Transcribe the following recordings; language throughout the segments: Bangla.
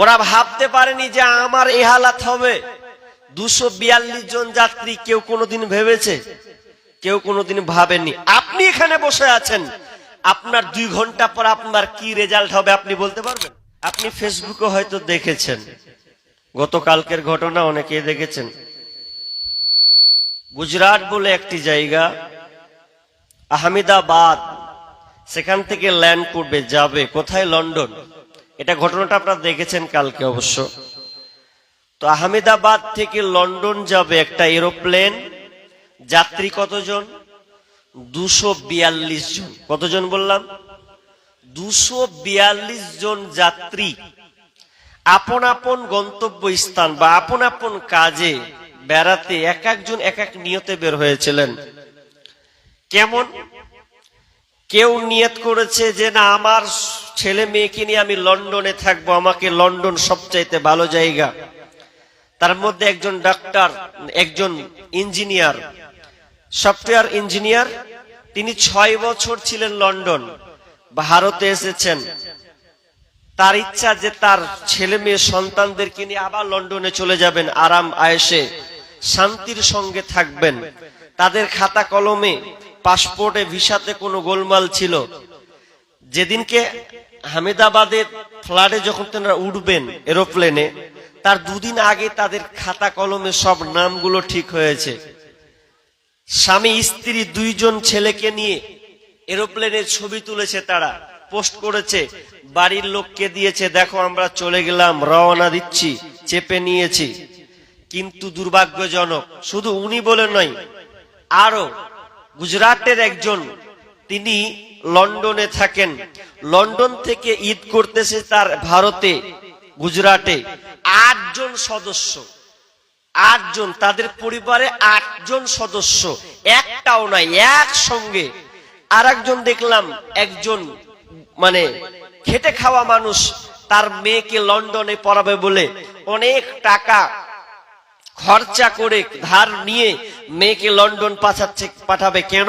ওরা ভাবতে পারেনি যে আমার এ হালাত হবে। দুশো বিয়াল্লিশ জন যাত্রী কেউ কোনোদিন ভেবেছে, কেউ কোনোদিন ভাবেননি আপনি এখানে বসে আছেন, আপনার দুই ঘণ্টা পর আপনার কি রেজাল্ট হবে আপনি বলতে পারবেন? আপনি ফেসবুকে হয়তো দেখেছেন। গতকালকের ঘটনা অনেকেই দেখেছেন। গুজরাট বলে একটি জায়গা, আহমেদাবাদ, সেখান থেকে ল্যান্ড করবে, যাবে। কোথায়? লন্ডন। এটা ঘটনাটা আপনারা দেখেছেন কালকে অবশ্য। তো আহমেদাবাদ থেকে লন্ডন যাবে একটা এরোপ্লেন, যাত্রী কতজন? দুশো বিয়াল্লিশ জন। কতজন বললাম? দুশো বিয়াল্লিশ জন যাত্রী আপন আপন গন্তব্য স্থান বা আপন আপন কাজে বেড়াতে এক একজন এক এক নিয়তে বের হয়েছিলেন। কেমন? কেউ নিয়ত করেছে যে, না, আমার ছেলে মেয়েকে নিয়ে আমি লন্ডনে থাকব। আমাকে লন্ডন সবচাইতে ভালো জায়গা। তার মধ্যে একজন ডাক্তার, একজন ইঞ্জিনিয়ার, সফটওয়্যার ইঞ্জিনিয়ার। তিনি ছয় বছর ছিলেন লন্ডন, ভারতে এসেছেন। তার ইচ্ছা যে তার ছেলে মেয়ে সন্তানদেরকে নিয়ে আবার লন্ডনে চলে যাবেন, আরাম আয়েসে, শান্তির সঙ্গে থাকবেন। তাদের খাতা কলমে পাসপোর্টে ভিসাতে কোনো গোলমাল ছিল। যেদিনকে হামিদাবাদের ফ্লাডে যখন তারা উঠবেন এরোপ্লেনে, তার দুদিন আগে তাদের খাতা কলমে সব নামগুলো ঠিক হয়েছে। স্বামী, স্ত্রী, দুইজন ছেলেকে নিয়ে এরোপ্লেনের ছবি তুলেছে তারা, পোস্ট করেছে, বাড়ির লোককে দিয়েছে, দেখো, আমরা চলে গেলাম, রওনা দিচ্ছি, চেপে নিয়েছি। কিন্তু দুর্ভাগ্যজনক, শুধু উনি বলে নয় আরও গুজরাটের একজন, তিনি লন্ডনে থাকেন। লন্ডন থেকে ঈদ করতেছে তার ভারতে, গুজরাটে। আটজন সদস্য, আটজন, তাদের পরিবারে আটজন সদস্য, একটাও নাই, একসঙ্গে। আর একজন দেখলাম, একজন মানে খেটে খাওয়া মানুষ, তার মেয়েকে লন্ডনে পড়াবে বলে অনেক টাকা খরচা করে ধার নিয়ে মেয়েকে লন্ডন পাঠাচ্ছে, পাঠাবে কেন?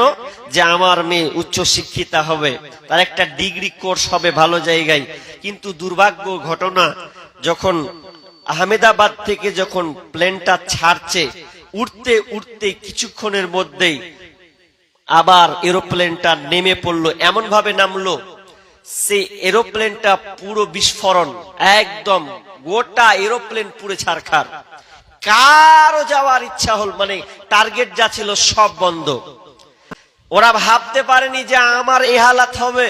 যে আমার মেয়ে উচ্চ শিক্ষিতা হবে, তার একটা ডিগ্রি কোর্স হবে ভালো জায়গায়। কিন্তু দুর্ভাগ্য ঘটনা, যখন আহমেদাবাদ থেকে যখন প্লেনটা ছাড়ছে উঠতে উঠতে কিছুক্ষণের মধ্যেই আবার এরোপ্লেনটা নেমে পড়ল। এমন ভাবে নামলো, সে এরোপ্লেনটা পুরো বিস্ফোরণ, একদম গোটা এরোপ্লেন পুরে ছাড়খার কারও যাওয়ার ইচ্ছা হল মানে টার্গেট যা ছিল সব বন্ধ। ওরা ভাবতে পারেনি যে আমার এ হালাত হবে।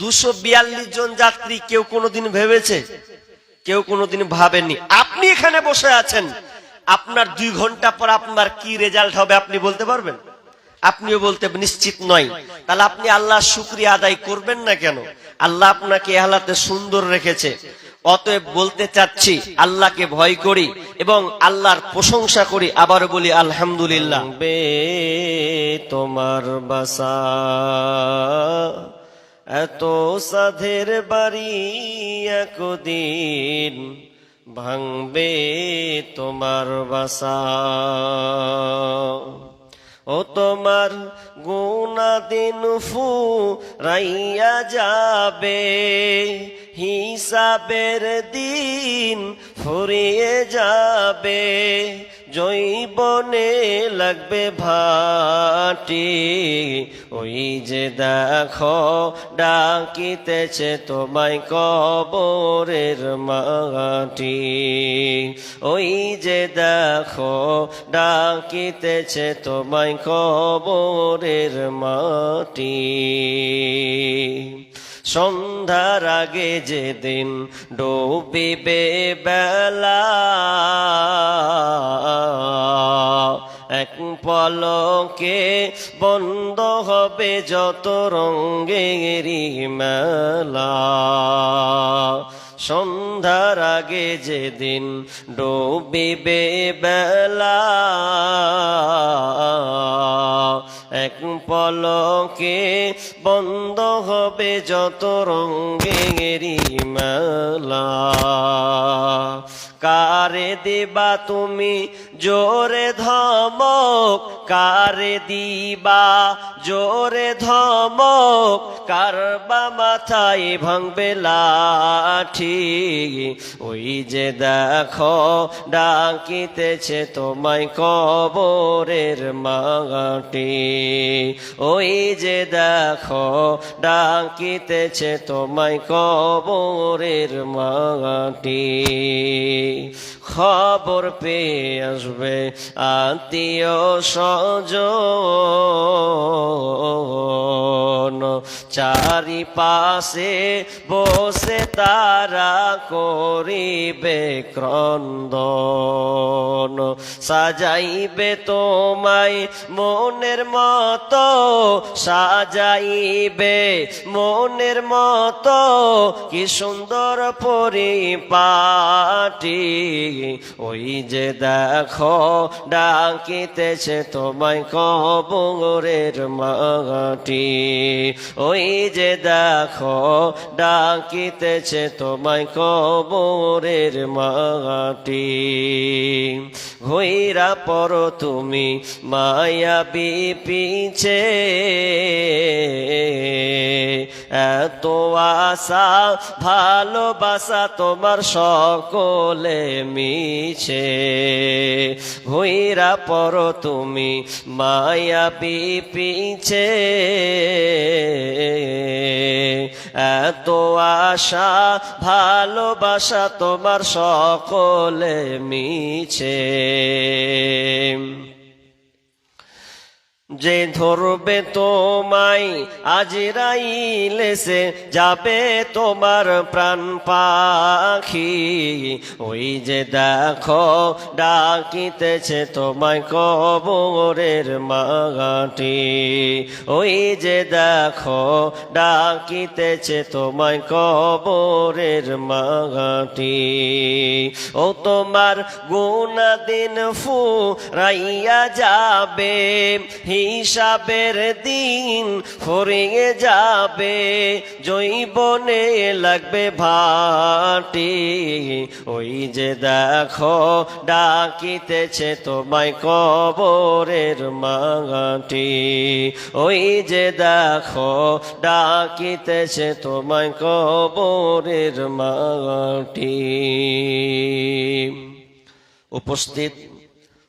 দুশো বিয়াল্লিশ জন যাত্রী কেউ কোনোদিন ভেবেছে, কেউ কোনোদিন ভাবেননি আপনি এখানে বসে আছেন, আপনার দুই ঘণ্টা পর আপনার কি রেজাল্ট হবে আপনি বলতে পারবেন? আপনিও বলতে নিশ্চিত নয়। তাহলে আপনি আল্লাহ শুক্রিয়া আদায় করবেন না কেন? আল্লাহ আপনাকে এ হালাতে সুন্দর রেখেছে। অতএব বলতে চাচ্ছি, আল্লাহকে ভয় করি এবং আল্লাহর প্রশংসা করি। আবার বলি, আলহামদুলিল্লাহ। বে তোমার বাসা, এত সাধের বাড়ি একদিন ভাঙবে তোমার বাসা। ও তোমার গুনা দিন ফু রাইয়া যাবে হিসাবের দিন ফুরিয়ে যাবে, জৈবনে লাগবে ভাটি। ওই যে দেখো, ডাকিতেছে তোমায় কবরের মাটি। ওই যে দেখো, ডাকিতেছে তোমায় কবরের মাটি। সন্ধ্যার আগে যেদিন ডুবিবে বেলা, এক পলকে বন্ধ হবে যত রঙ্গেরই মেলা। সন্ধ্যার আগে যেদিন ডুবিবে বেলা এক পলকে বন্ধ হবে যত রঙ্গেরই মেলা। কারে দিবা তুমি জোরে ধমক, কারে দিবা জোরে ধমক কারবা মাথায় ভাঙবে লাঠি? ওই যে দেখো, ডাকিতেছে তোমায় কবরের মাটি। ওই যে দেখো, ডাকিতেছে তোমায় কবরের মাটি। খবর পেয়ে আসবে আত্মীয় স্বজন। চারিপাশে বসে তারা করিবে ক্রন্দন। সাজাইবে তোমায় মনের মতো, সাজাইবে মনের মতো। কি সুন্দর পরিপাটি ওই যে দেখো, ডাকিতেছে তোমায় কবরের মাটি। ওই যে দেখো, ডাকিতেছে তোমায় কবরের মাটি। ঘইরা পর তুমি মায়া পিছে এত আশা, ভালোবাসা তোমার সকলে মিছে। ভুইরা পর তুমি মায়া পিছে এত আশা ভালোবাসা তোমার সকলে মিছে। যে ধরবে তোমায় আজরাইলে, সে যাবে তোমার প্রাণ পাখি। ওই যে দেখো, ডাকিতেছে তোমায় কবরের মাটি ওই যে দেখো, ডাকিতেছে তোমায় কবরের মাটি ও তোমার গুনা দিন ফু রাইয়া যাবে হিসাবের দিন ফুরিয়ে যাবে, জৈবনে লাগবে ভাটি। ওই যে দেখো, ডাকিতেছে তোমায় কবরের মাটি। ওই যে দেখো, ডাকিতেছে তোমায় কবরের মাটি। উপস্থিত,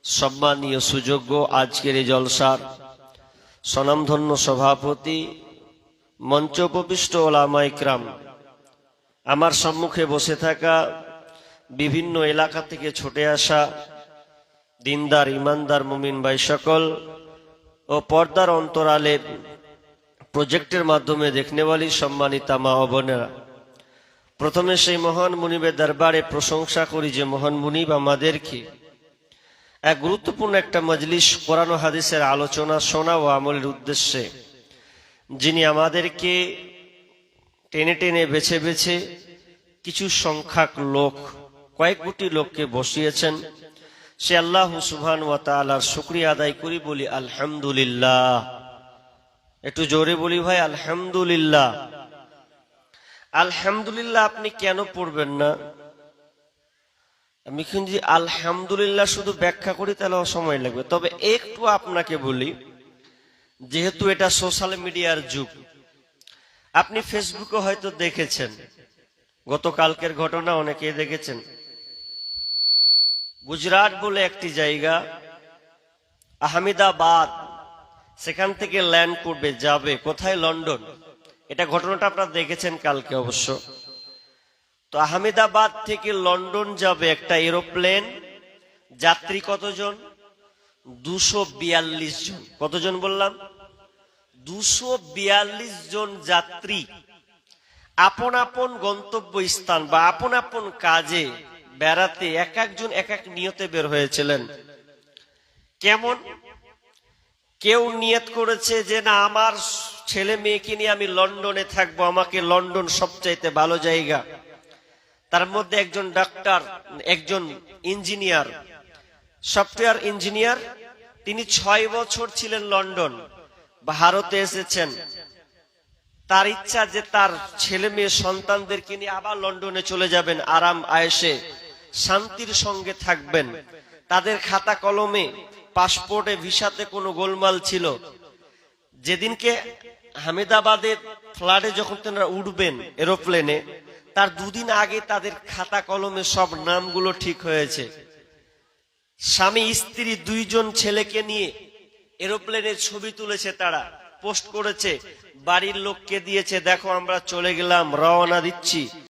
সম্মানীয় সুযোগ্য আজকের এই জলসার স্বনামধন্য সভাপতি মঞ্চ উপবিষ্ট ওলামাইক্রাম। আমার সম্মুখে বসে থাকা বিভিন্ন এলাকা থেকে ছুটে আসা দিনদার, ইমানদার মুমিন ভাই সকল ও পর্দার অন্তরালের প্রজেক্টের মাধ্যমে দেখনে দেখনেওয়ালি সম্মানিতা মা বোনেরা। প্রথমে সেই মহান মুনিবের দরবারে প্রশংসা করি যে মহান মুনিব আমাদেরকে এক গুরুত্বপূর্ণ একটা মজলিস, কোরআন হাদিসের আলোচনা, শোনা ও আমলের উদ্দেশ্যে। যিনি আমাদেরকে টেনে টেনে, বেছে বেছে কিছু সংখ্যক লোক, কয়েক কোটি লোককে বসিয়েছেন। সে আল্লাহ সুবহান ওয়া তাআলার শুকরিয়া আদায় করি, বলি আলহামদুলিল্লাহ। একটু জোরে বলি ভাই, আলহামদুলিল্লাহ। আলহামদুলিল্লাহ, আপনি কেন পড়বেন না? আমি কিন্তু আলহামদুলিল্লাহ শুধু ব্যাখ্যা করি, তাহলে সময় লাগবে। তবে একটু আপনাকে বলি, যেহেতু এটা সোশ্যাল মিডিয়ার যুগ, আপনি ফেসবুকে হয়তো দেখেছেন, গতকালকের ঘটনা অনেকেই দেখেছেন। গুজরাট বলে একটি জায়গা, আহমেদাবাদ, সেখান থেকে ল্যান্ড করবে, যাবে, কোথায়? লন্ডন। এটা ঘটনাটা আপনারা দেখেছেন কালকে অবশ্য। তো আহমেদাবাদ থেকে লন্ডন যাবে একটা এরোপ্লেন। যাত্রী কতজন? দুশো বিয়াল্লিশ জন। কতজন বললাম? দুশো জন যাত্রী আপন আপন গন্তব্য স্থান বা আপন আপন কাজে বেড়াতে এক একজন এক এক নিয়তে বের হয়েছিলেন। কেমন? কেউ নিয়ত করেছে যে, না, আমার ছেলে মেয়েকে নিয়ে আমি লন্ডনে থাকব। আমাকে লন্ডন সবচাইতে ভালো জায়গা। তার মধ্যে একজন ডাক্তার, একজন ইঞ্জিনিয়ার, সফটওয়্যার ইঞ্জিনিয়ার। তিনি ছয় বছর ছিলেন লন্ডন, ভারতে এসেছেন। তার ইচ্ছা যে তার ছেলে মেয়ে সন্তানদেরকে নিয়ে আবার লন্ডনে চলে যাবেন, আরাম আয়েসে, শান্তির সঙ্গে থাকবেন। তাদের খাতা কলমে, পাসপোর্টে, ভিসাতে কোনো গোলমাল ছিল। যেদিনকে হামিদাবাদের ফ্লাডে যখন তারা উঠবেন এরোপ্লেনে তার দুদিন আগে তাদের খাতা কলমে সব নামগুলো ঠিক হয়েছে। স্বামী, স্ত্রী, দুইজন ছেলেকে নিয়ে এরোপ্লেনের ছবি তুলেছে তারা, পোস্ট করেছে, বাড়ির লোককে দিয়েছে, দেখো আমরা চলে গেলাম, রওনা দিচ্ছি।